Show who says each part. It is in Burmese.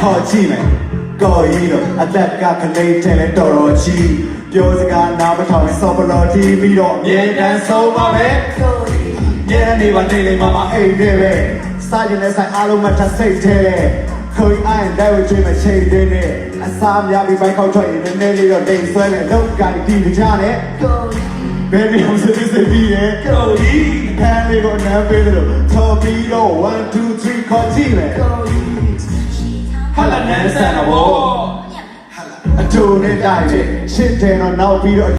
Speaker 1: ခေါ်ကြည့်မယ်ကော်ကြီးတော့အသက်ကခလေးထဲလဲတော်တော်ကြီးပြောစကားနားမထောင်စောပလော်တီးပြီးတော့မြေတန်းဆုံးပါပဲညနေပါနေလေမမအိမ်နေပဲစားရင်လည်းဆိုင်အားလုံးမထစိတ်ထဲခွေအိုင်းတဲ့ဝချင်းမချိန်သေးနဲ့အစားများပြီးဘိုက်ခောက်ထွက်ရင်နည်းနည်းလေးတော့တိမ်ဆွဲမယ်လောက်ကတီးကြနဲ့ဘယ်နေအောင်စစ်စစ်ပြီးရဲ့
Speaker 2: ကိုကြီး
Speaker 1: ခန်းလေးကိုနမ်းပေးတယ်လို့ထော်ပြီးတော့1 2 3ခေါ်ကြည့်မယ်
Speaker 2: ဟာလာနန်းဆန်တော့
Speaker 1: အတူနဲ့တိုက်တယ်ရှစ်တယ်တော့နောက်ပြီးတော့